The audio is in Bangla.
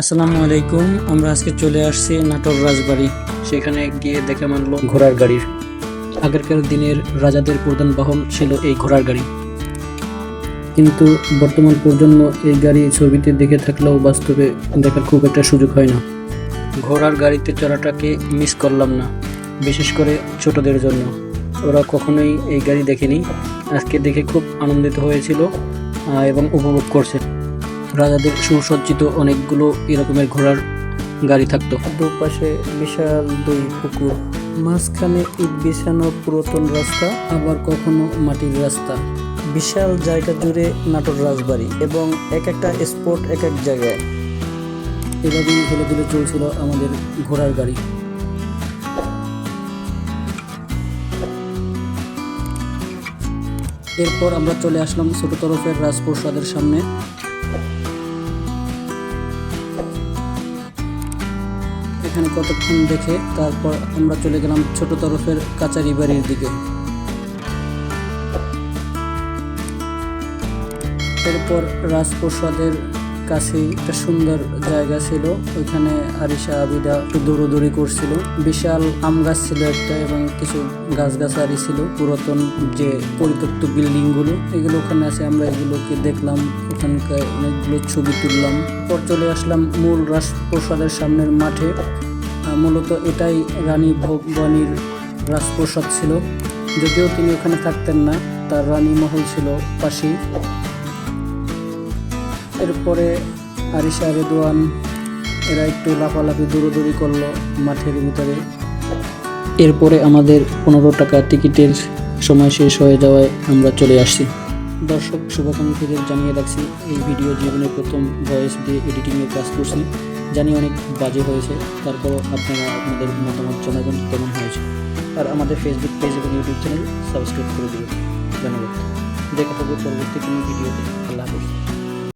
আসসালামু আলাইকুম, আমরা আজকে চলে আসছি নাটোর রাজবাড়ি। সেখানে গিয়ে দেখে মানলো ঘোড়ার গাড়ির আগেরকার দিনের রাজাদের প্রধান বাহন ছিল এই ঘোড়ার গাড়ি। কিন্তু বর্তমান প্রজন্ম এই গাড়ি ছবিতে দেখে থাকলেও বাস্তবে দেখার খুব একটা সুযোগ হয় না। ঘোড়ার গাড়িতে চড়াটাকে মিস করলাম না, বিশেষ করে ছোটদের জন্য। ওরা কখনোই এই গাড়ি দেখেনি। আজকে দেখে খুব আনন্দিত হয়েছিল এবং উপভোগ করছে। রাজাদের সুসজ্জিত অনেকগুলো এরকমের ঘোড়ার গাড়ি থাকতো। দুপাশে বিশাল দুই পুকুর। মাঝখানে ইট বিছানো পুরাতন রাস্তা, আবার কখনো মাটির রাস্তা। বিশাল জায়গা জুড়ে নাটোর রাজবাড়ি এবং এক একটা স্পট এক এক জায়গায়। এভাবেই হেলে দুলে চলছিল আমাদের ঘোড়ার গাড়ি। এরপর আমরা চলে আসলাম ছোট তরফের রাজপ্রসাদের সামনে। এখানে কতক্ষণ দেখে তারপর আমরা চলে গেলাম ছোট তরফের কাচারি বাড়ির দিকে। এরপর রাজপ্রসাদের কাছে একটা সুন্দর জায়গা ছিল। ওইখানে আরিশা আবিদা একটু দৌড়োদৌড়ি করছিল। বিশাল আম গাছ ছিল একটা এবং কিছু গাছগাছালি ছিল। পুরাতন যে পরিত্যক্ত বিল্ডিংগুলো এগুলো ওখানে আছে। আমরা এগুলোকে দেখলাম। ওখানকার অনেকগুলো ছবি তুললাম। পর চলে আসলাম মূল রাজপ্রসাদের সামনের মাঠে। মূলত এটাই রানী ভবানীর রাজপ্রসাদ ছিল। যদিও তিনি ওখানে থাকতেন না, তার রানী মহল ছিল পাশেই। এরপরে আরিশা রেদওয়ান এরা একটু লাফালাফি, দৌড়োদৌড়ি করল মাঠের ভিতরে। এরপরে আমাদের পনেরো টাকা টিকিটের সময় শেষ হয়ে যাওয়ায় আমরা চলে আসছি। দর্শক, শুভাকাঙ্ক্ষীদের জানিয়ে রাখছি, এই ভিডিও জীবনের প্রথম ভয়েস দিয়ে এডিটিংয়ের কাজ করছি। জানি অনেক বাজে হয়েছে, তারপরও আপনারা আপনাদের মতামত জানাবেন, কেমন হয়েছে। আর আমাদের ফেসবুক পেজ এবং ইউটিউব চ্যানেল সাবস্ক্রাইব করে দেবেন। ধন্যবাদ। দেখা হবে পরবর্তী কোনো ভিডিওতে। আল্লাহ হাফিজ।